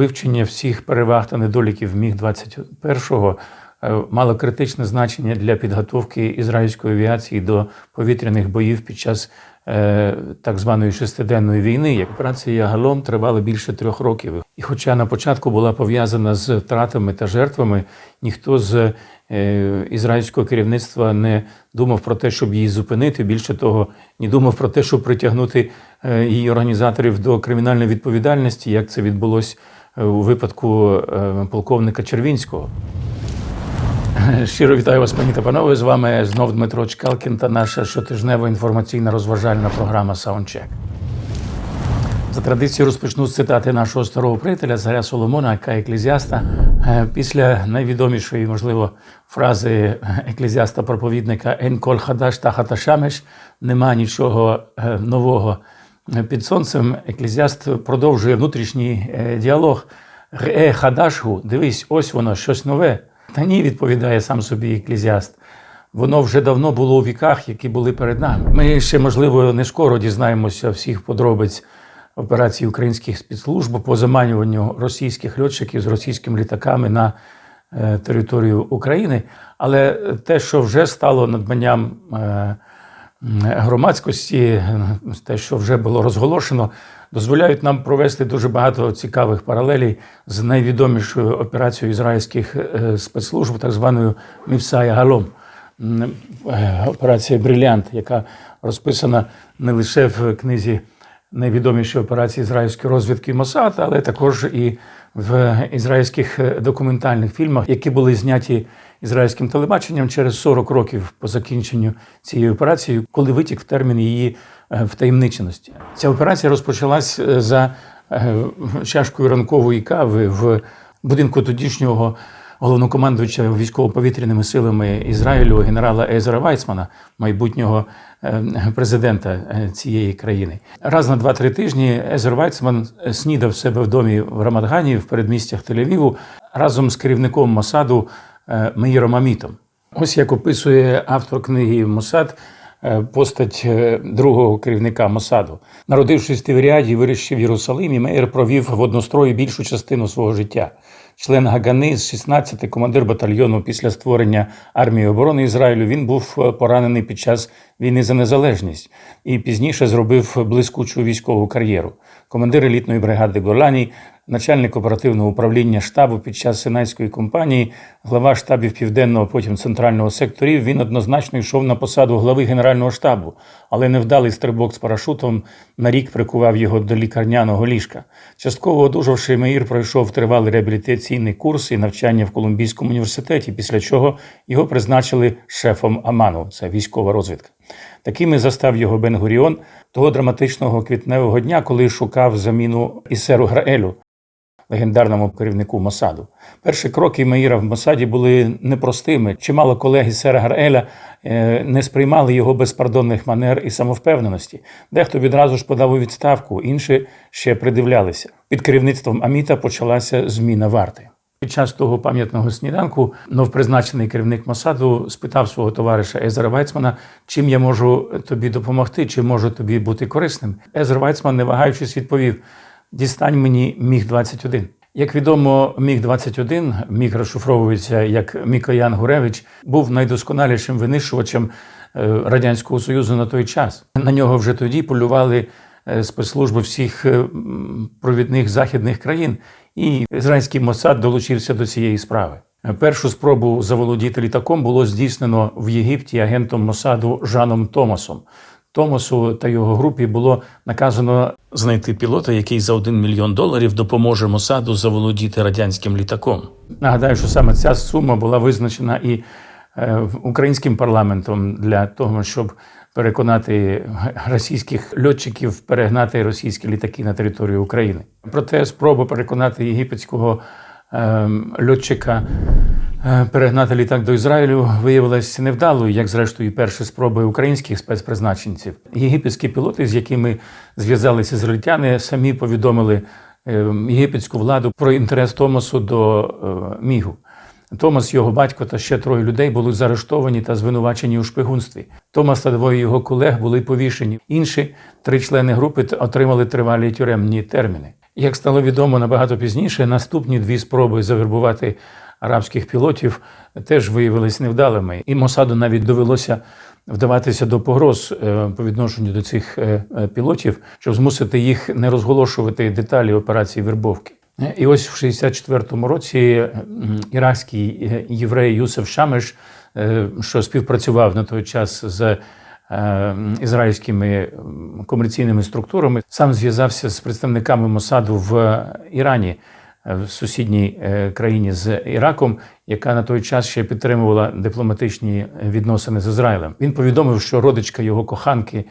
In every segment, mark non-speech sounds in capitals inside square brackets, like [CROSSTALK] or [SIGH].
вивчення всіх переваг та недоліків міг 21-го е, мало критичне значення для підготовки ізраїльської авіації до повітряних боїв під час е, так званої шестиденної війни. Як операція Галом тривала більше трьох років. І хоча на початку була пов'язана з втратами та жертвами, ніхто з е, ізраїльського керівництва не думав про те, щоб її зупинити. Більше того, не думав про те, щоб притягнути її організаторів до кримінальної відповідальності, як це відбулось е, у випадку е, полковника Червінського. [LAUGHS] Щиро вітаю вас, пані та панове. З вами знов Дмитро Чкалкін та наша щотижнева інформаційна розважальна програма Саундчек. За традицією розпочну з цитати нашого старого приятеля царя Соломона, яка еклезіаста. Е, Після найвідомішої, можливо, фрази еклезіаста-проповідника «Ен коль хадаш тахата шамеш» нема нічого е, нового під сонцем. Еклезіаст продовжує внутрішній е, діалог. Ре хадашгу, дивись, ось воно, щось нове. Та ні, відповідає сам собі еклезіаст. Воно вже давно було у віках, які були перед нами. Ми ще, можливо, не скоро дізнаємося всіх подробиць операції українських спецслужб по заманюванню російських льотчиків з російськими літаками на е, територію України. Але те, що вже стало надбанням е, громадськості, те, що вже було розголошено, дозволяють нам провести дуже багато цікавих паралелей з найвідомішою операцією ізраїльських е, спецслужб, так званою Мівсая Галом. Е, Операція Брилянт, яка розписана не лише в книзі найвідоміші операції ізраїльської розвідки Мосад, але також і в ізраїльських е, документальних фільмах, які були зняті ізраїльським телебаченням через 40 років по закінченню цієї операції, коли витік в термін її е, втаємниченості. Ця операція розпочалась е, за е, чашкою ранкової кави в будинку тодішнього головнокомандуюча військово-повітряними силами Ізраїлю генерала Езера Вайцмана, майбутнього президента цієї країни. Раз на 2-3 тижні Езер Вайцман снідав себе в домі в Рамадгані в передмістях Тель-Авіву разом з керівником Мосаду е, Меїром Амітом. Ось як описує автор книги Мосад е, постать е, другого керівника Мосаду. Народившись в Тиверіаді, вирішив в Єрусалимі, Меєр провів в однострої більшу частину свого життя. Член Гагани з 16 командир батальйону після створення армії оборони Ізраїлю. Він був е, поранений під час війни за незалежність і пізніше зробив блискучу військову кар'єру. Командир елітної бригади Голані, начальник оперативного управління штабу під час Синайської кампанії, глава штабів південного, потім центрального секторів. Він однозначно йшов на посаду глави генерального штабу, але невдалий стрибок з парашутом на рік прикував його до лікарняного ліжка. Частково одужавши, Меїр пройшов тривалий реабілітаційний курс і навчання в Колумбійському університеті, після чого його призначили шефом Аману, це військова розвідка. Такими застав його Бен-Гуріон того драматичного квітневого дня, коли шукав заміну Ісеру Граелю, легендарному керівнику Мосаду. Перші кроки Меїра в Мосаді були непростими. Чимало колег Ісера Граеля е, не сприймали його безпардонних манер і самовпевненості. Дехто відразу ж подав у відставку, інші ще придивлялися. Під керівництвом Аміта почалася зміна варти. Під час того пам'ятного сніданку новпризначений керівник Мосаду спитав свого товариша Езера Вайцмана, чим я можу тобі допомогти, чи можу тобі бути корисним. Езер Вайцман, не вагаючись, відповів: дістань мені міг 21 Як відомо, міг 21 міг розшифровується як Мікоян Гуревич, був найдосконалішим винищувачем е, радянського союзу на той час. На нього вже тоді полювали е, спецслужби всіх е, провідних західних країн, і ізраїльський Моссад долучився до цієї справи. Першу спробу заволодіти літаком було здійснено в Єгипті агентом Мосаду Жаном Томасом. Томасу та його групі було наказано знайти пілота, який за 1 мільйон доларів допоможе Мосаду заволодіти радянським літаком. Нагадаю, що саме ця сума була визначена і е, українським парламентом для того, щоб переконати російських льотчиків перегнати російські літаки на територію України. Проте спроба переконати єгипетського льотчика е, перегнати літак до Ізраїлю виявилася невдалою, як зрештою перші спроби українських спецпризначенців. Єгипетські пілоти, з якими зв'язалися ізраїльтяни, самі повідомили ем, єгипетську владу про інтерес Томасу до е, Мігу. Томас, його батько та ще троє людей були заарештовані та звинувачені у шпигунстві. Томас та двоє його колег були повішені. Інші три члени групи отримали тривалі тюремні терміни. Як стало відомо набагато пізніше, наступні дві спроби завербувати арабських пілотів теж виявилися невдалими. І Мосаду навіть довелося вдаватися до погроз е, по відношенню до цих е, е, пілотів, щоб змусити їх не розголошувати деталі операції вербовки. І ось в 64-му році іракський єврей Юсеф Шамеш, що співпрацював на той час з ізраїльськими комерційними структурами, сам зв'язався з представниками Мосаду в Ірані, е, в сусідній е, країні з Іраком, яка на той час ще підтримувала дипломатичні відносини з Ізраїлем. Він повідомив, що родичка його коханки.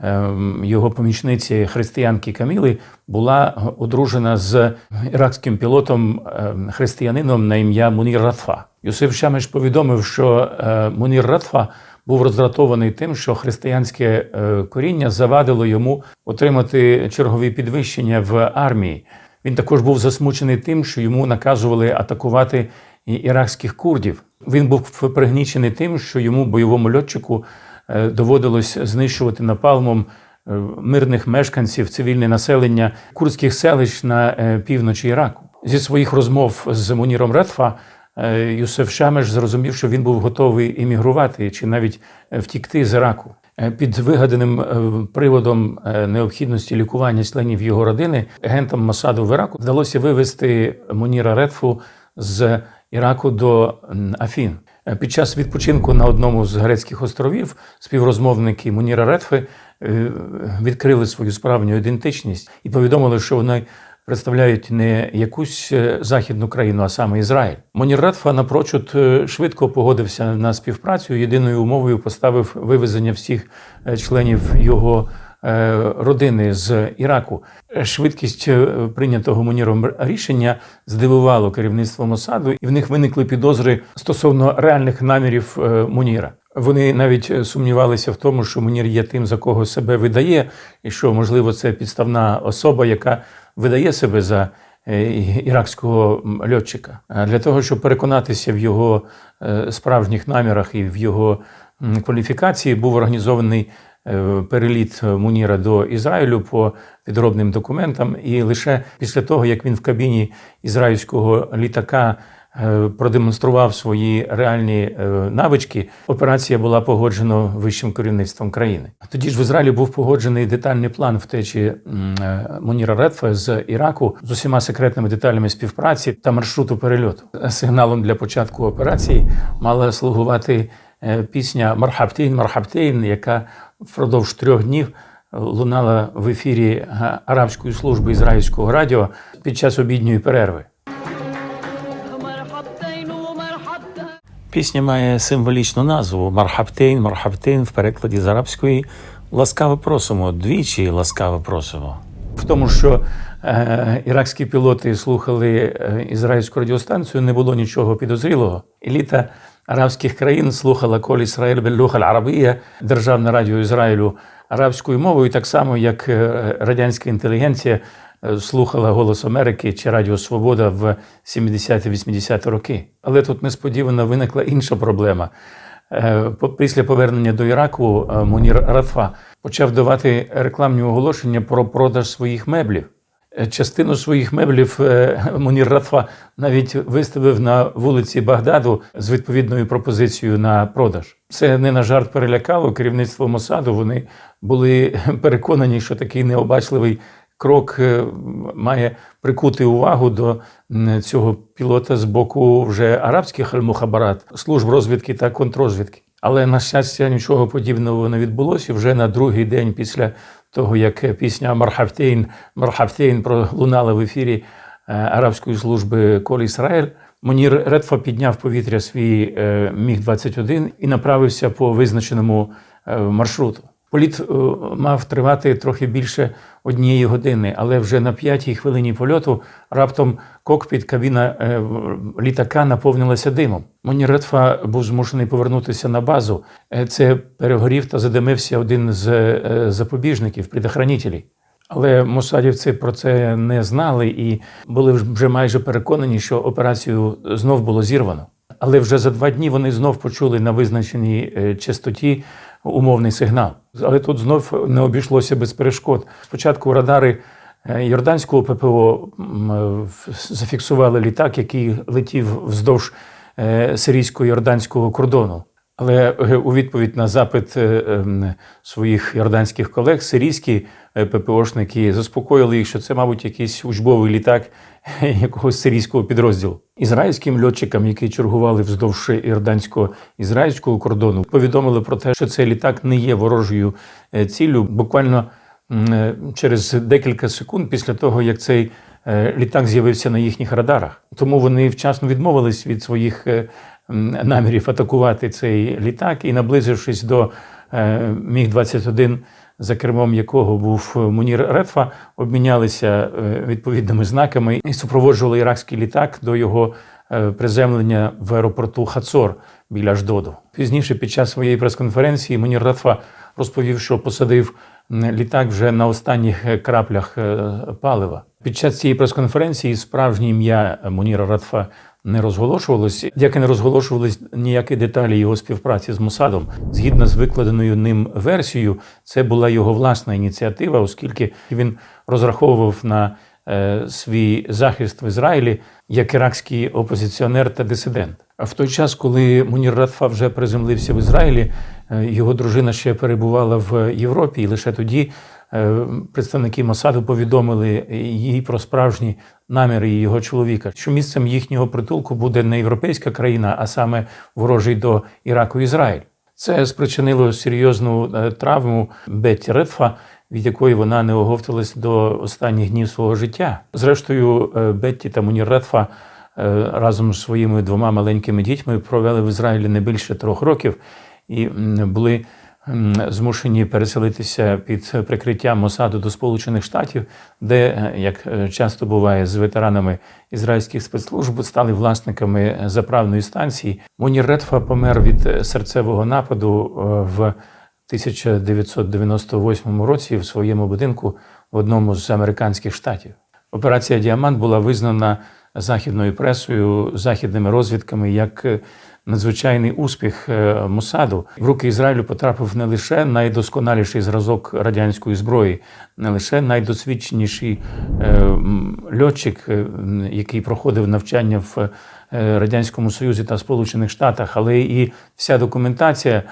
ем, Його помічниці християнки Каміли була одружена з іракським пілотом ем, християнином на ім'я Мунір Ратфа. Юсиф Шамеш повідомив, що е, Мунір Ратфа був роздратований тим, що християнське е, коріння завадило йому отримати чергові підвищення в армії. Він також був засмучений тим, що йому наказували атакувати іракських курдів. Він був пригнічений тим, що йому, бойовому льотчику, е, доводилось знищувати напалмом е, мирних мешканців, цивільне населення курдських селищ на півночі Іраку. Зі своїх розмов з Муніром Редфа е, Юсеф Шамеш зрозумів, що він був готовий іммігрувати чи навіть е, втікти з Іраку. Е, Під вигаданим е, приводом е, необхідності лікування членів його родини агентам Масаду в Іраку вдалося вивезти Муніра Редфу з Іраку до Афін. Е, Під час відпочинку на одному з грецьких островів співрозмовники Муніра Редфи е, відкрили свою справжню ідентичність і повідомили, що вони представляють не якусь е, західну країну, а саме Ізраїль. Монір Редфа напрочуд е, швидко погодився на співпрацю. Єдиною умовою поставив вивезення всіх е, членів його родини з Іраку. Швидкість прийнятого Муніром рішення здивувало керівництво Мосаду, і в них виникли підозри стосовно реальних намірів Муніра. Вони навіть сумнівалися в тому, що Мунір є тим, за кого себе видає, і що, можливо, це підставна особа, яка видає себе за е, іракського льотчика. А Для того, щоб переконатися в його е, справжніх намірах і в його кваліфікації, був організований е, переліт Муніра до Ізраїлю по підробним документам. І лише після того, як він в кабіні ізраїльського літака е, продемонстрував свої реальні е, навички, операція була погоджена вищим керівництвом країни. Тоді ж в Ізраїлі був погоджений детальний план втечі е, Муніра Редфа з Іраку з усіма секретними деталями співпраці та маршруту перельоту. Сигналом для початку операції мала слугувати е, пісня Мархаптейн Мархаптейн, яка впродовж трьох днів лунала в ефірі е, арабської служби ізраїльського радіо під час обідньої перерви. Пісня має символічну назву Мархаптейн, Мархаптейн в перекладі з арабської ласкаво просимо, двічі ласкаво просимо. В тому, що е, іракські пілоти слухали е, ізраїльську радіостанцію, не було нічого підозрілого. Еліта арабських країн слухала Коль Ісраїль Беллуха Арабія, державне радіо Ізраїлю арабською мовою, так само як е, радянська інтелігенція слухала Голос Америки чи Радіо Свобода в 70-80 роки. Але тут несподівано виникла інша проблема. Е, Після повернення до Іраку е, Мунір Ратфа почав давати рекламні оголошення про продаж своїх меблів. Е, Частину своїх меблів е, [LAUGHS] Мунір Ратфа навіть виставив на вулиці Багдаду з відповідною пропозицією на продаж. Це не на жарт перелякало керівництво Мосаду. Вони були [LAUGHS] переконані, що такий необачливий крок е, має прикути увагу до цього пілота з боку вже арабських аль-Мухабарат, служб розвідки та контррозвідки. Але на щастя нічого подібного не відбулося. Вже на другий день після того, як пісня Мархафтейн Мархафтейн пролунала в ефірі е, арабської служби Коль Ісраїль, Монір Редфа підняв повітря свій е, міг 21 і направився по визначеному е, маршруту. Політ е, мав тривати трохи більше однієї години, але вже на п'ятій хвилині польоту раптом кокпіт кабіна е, літака наповнилася димом. Монір Редфа був змушений повернутися на базу. Е, Це перегорів та задимився один з запобіжників, предохранителів. Але мосадівці про це не знали і були вже майже переконані, що операцію знов було зірвано. Але вже за два дні вони знов почули на визначеній частоті умовний сигнал. Але тут знов не обійшлося без перешкод. Спочатку радари е, йорданського ППО е, зафіксували літак, який летів вздовж е, сирійсько-йорданського кордону. Але у відповідь на запит ем, своїх йорданських колег, сирійські ППОшники заспокоїли їх, що це, мабуть, якийсь учбовий літак [LAUGHS] якогось сирійського підрозділу. Ізраїльським льотчикам, які чергували вздовж йордансько-ізраїльського кордону, повідомили про те, що цей літак не є ворожою е, ціллю. Буквально е, через декілька секунд після того, як цей е, літак з'явився на їхніх радарах. Тому вони вчасно відмовились від своїх намірів атакувати цей літак і, наблизившись до е, Міг-21, за кермом якого був Мунір Редфа, обмінялися е, відповідними знаками і супроводжували іракський літак до його е, приземлення в аеропорту Хацор біля Ждоду. Пізніше, під час своєї прес-конференції, Мунір Редфа розповів, що посадив літак вже на останніх е, краплях е, палива. Під час цієї прес-конференції справжнє ім'я Муніра Радфа не розголошувалось, як і не розголошувались ніякі деталі його співпраці з Мосадом. Згідно з викладеною ним версією, це була його власна ініціатива, оскільки він розраховував на е, свій захист в Ізраїлі як іракський опозиціонер та дисидент. А в той час, коли Мунір Радфа вже приземлився в Ізраїлі, е, його дружина ще перебувала в Європі, і лише тоді е, представники Мосаду повідомили їй про справжні наміри його чоловіка, що місцем їхнього притулку буде не європейська країна, а саме ворожий до Іраку Ізраїль. Це спричинило серйозну е, травму Бетті Редфа, від якої вона не оговталась до останніх днів свого життя. Зрештою, е, Бетті та Мунір Редфа е, разом з своїми двома маленькими дітьми провели в Ізраїлі не більше трьох років і були змушені переселитися під прикриттям Мосаду до Сполучених Штатів, де, е, як е, часто буває з ветеранами ізраїльських спецслужб, стали власниками заправної станції. Мунір Редфа помер від е, серцевого нападу в 1998 році в своєму будинку в одному з американських штатів. Операція Діамант була визнана західною пресою, західними розвідками як надзвичайний успіх е, Мосаду. В руки Ізраїлю потрапив не лише найдосконаліший зразок радянської зброї, не лише найдосвідченіший е, льотчик, е, який проходив навчання в Радянському Союзі та Сполучених Штатах, але і вся документація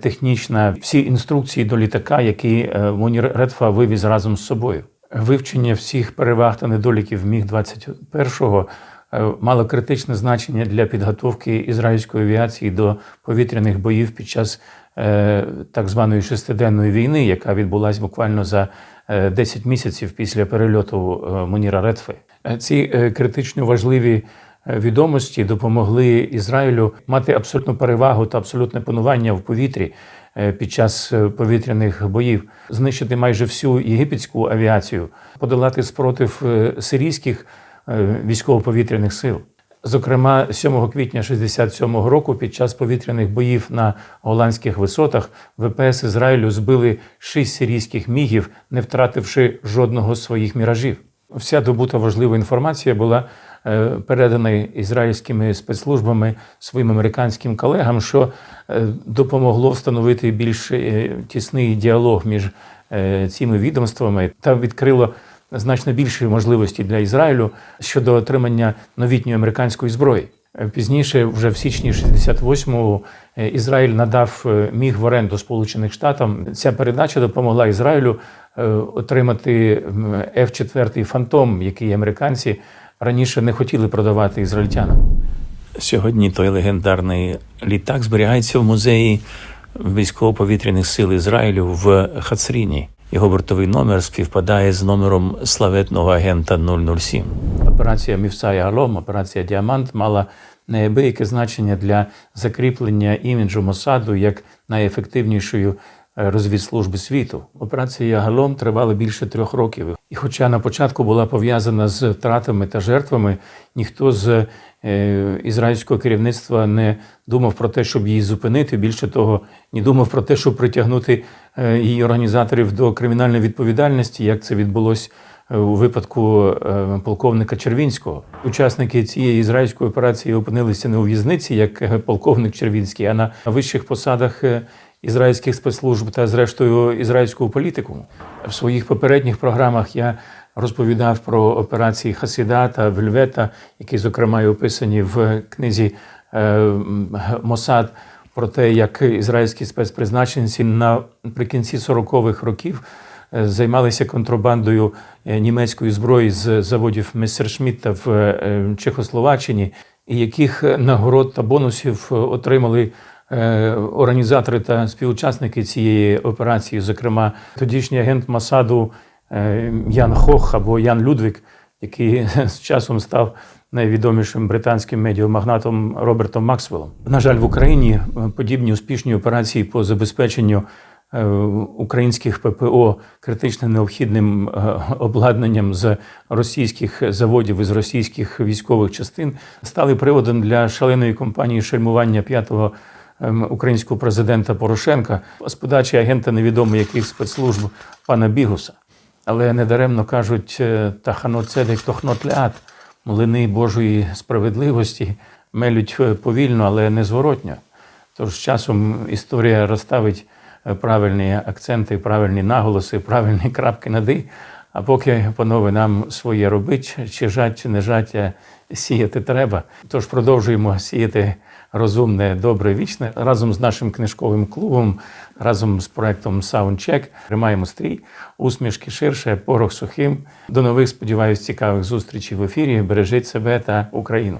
технічна, всі інструкції до літака, які Мунір Редфа вивіз разом з собою. Вивчення всіх переваг та недоліків міг 21-го е, мало критичне значення для підготовки ізраїльської авіації до повітряних боїв під час е, так званої шестиденної війни, яка відбулася буквально за е, 10 місяців після перельоту е, Муніра Редфи. Е, Ці е, критично важливі е, відомості допомогли Ізраїлю мати абсолютну перевагу та абсолютне панування в повітрі е, під час е, повітряних боїв, знищити майже всю єгипетську авіацію, подолати спротив е, сирійських е, військово-повітряних сил. Зокрема, 7 квітня 67-го року під час повітряних боїв на голландських висотах ВПС Ізраїлю збили шість сирійських мігів, не втративши жодного з своїх міражів. Вся добута важлива інформація була е, передана ізраїльськими спецслужбами своїм американським колегам, що е, допомогло встановити більш е, тісний діалог між е, цими відомствами та відкрило значно більші можливості для Ізраїлю щодо отримання новітньої американської зброї. Е, Пізніше, вже в січні 68-го, е, Ізраїль надав е, міг в оренду Сполучених Штатам. Ця передача допомогла Ізраїлю отримати м, F-4 Фантом, який американці раніше не хотіли продавати ізраїльтянам. Сьогодні той легендарний літак зберігається в музеї військово-повітряних сил Ізраїлю в Хацріні. Його бортовий номер співпадає з номером славетного агента 007. Операція Мівсай Галом, операція Діамант мала неабияке значення для закріплення іміджу Мосаду як найефективнішої е, розвідслужби світу. Операція Галом тривала більше трьох років. І хоча на початку була пов'язана з втратами та жертвами, ніхто з ізраїльського керівництва не думав про те, щоб її зупинити. Більше того, не думав про те, щоб притягнути е, її організаторів до кримінальної відповідальності, як це відбулось е, у випадку е, полковника Червінського. Учасники цієї ізраїльської операції опинилися не у в'язниці, як е, полковник Червінський, а на вищих посадах е, ізраїльських спецслужб та, зрештою, ізраїльського політику. В своїх попередніх програмах я розповідав про операції Хасіда та Вельвета, які, зокрема, і описані в книзі е, Мосад, про те, як ізраїльські спецпризначенці наприкінці 40-х років е, займалися контрабандою е, німецької зброї з заводів Мессершмітта в Чехословаччині, і яких нагород та бонусів отримали організатори та співучасники цієї операції, зокрема, тодішній агент Масаду Ян Хох або Ян Людвік, який з часом став найвідомішим британським медіамагнатом Робертом Максвеллом. На жаль, в Україні е, подібні успішні операції по забезпеченню е, українських ППО критично необхідним е, обладнанням з російських заводів із російських військових частин стали приводом для шаленої кампанії шельмування п'ятого ем, українського президента Порошенка з подачі агента невідомо яких спецслужб пана Бігуса. Але недаремно кажуть е, тахано цедек тохнот млини Божої справедливості мелють е, повільно, але незворотньо. Тож часом історія розставить е, правильні акценти, правильні наголоси, правильні [LAUGHS] крапки над «і». А поки, панове, нам своє робить, чи жать, чи не жать, а сіяти треба. Тож продовжуємо сіяти розумне, добре, вічне разом з нашим книжковим клубом, разом з проектом Soundcheck. Тримаємо стрій, усмішки ширше, порох сухим. До нових, сподіваюсь, цікавих зустрічей в ефірі. Бережіть себе та Україну.